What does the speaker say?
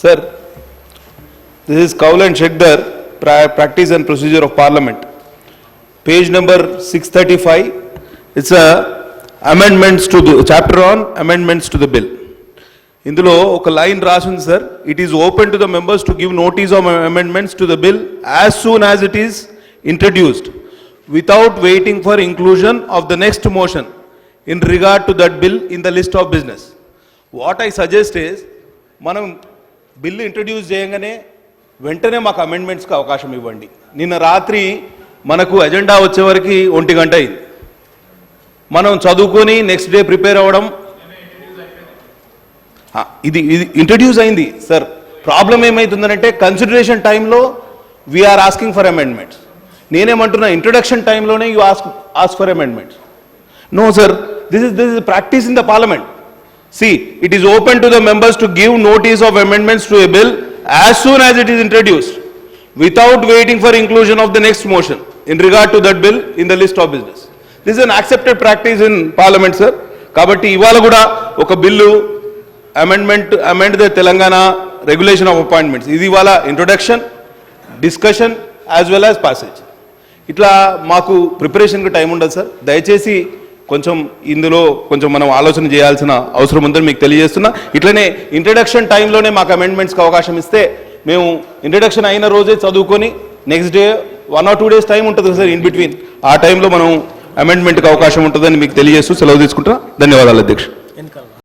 Sir, this is Kaul and Shekdar, pra- practice and procedure of parliament. Page number 635, it's a amendments to the, chapter on amendments to the bill. ఇందులో ఒక line రాసింది sir it is open to the members to give notice of amendments to the bill as soon as it is introduced without waiting for inclusion of the next motion in regard to that bill in the list of business what I suggest is మనం bill introduce చేయగానే వెంటనే మాకు అమెండ్మెంట్స్కి అవకాశం ఇవ్వండి. నిన్న రాత్రి మనకు agenda వచ్చేవరకు ఒంటి గంట అయింది. మనం చదువుకొని నెక్స్ట్ డే ప్రిపేర్ అవ్వడం. ఇది ఇది ఇంట్రడ్యూస్ అయింది. సార్ ప్రాబ్లం ఏమవుతుందంటే కన్సిడరేషన్ టైంలో we are asking for amendments నేనేమంటున్నా ఇంట్రొడక్షన్ టైంలోనే you ask ask for amendments no sir this is this is practice in the parliament see it is open to the members to give notice of amendments to a bill as soon as it is introduced without waiting for inclusion of the next motion in regard to that bill in the list of business. This is an accepted practice in parliament, sir. కాబట్టి ఇవాళ కూడా ఒక bill amendment amend the Telangana regulation of appointments ఇది ఇవాళ introduction discussion as well as passage ఇట్లా మాకు ప్రిపరేషన్కి time ఉండదు sir దయచేసి కొంచెం ఇందులో కొంచెం మనం ఆలోచన చేయాల్సిన అవసరం ఉందని మీకు తెలియజేస్తున్నా. ఇట్లనే ఇంట్రడక్షన్ టైంలోనే మాకు అమెండ్మెంట్స్కి అవకాశం ఇస్తే మేము ఇంట్రడక్షన్ అయిన రోజే చదువుకొని next day one or two days time ఉంటుంది సార్ ఇన్ బిట్వీన్ ఆ టైంలో మనం అమెండ్మెంట్కి అవకాశం ఉంటుందని మీకు తెలియజేస్తూ సెలవు తీసుకుంటున్నా. ధన్యవాదాలు అధ్యక్షుడు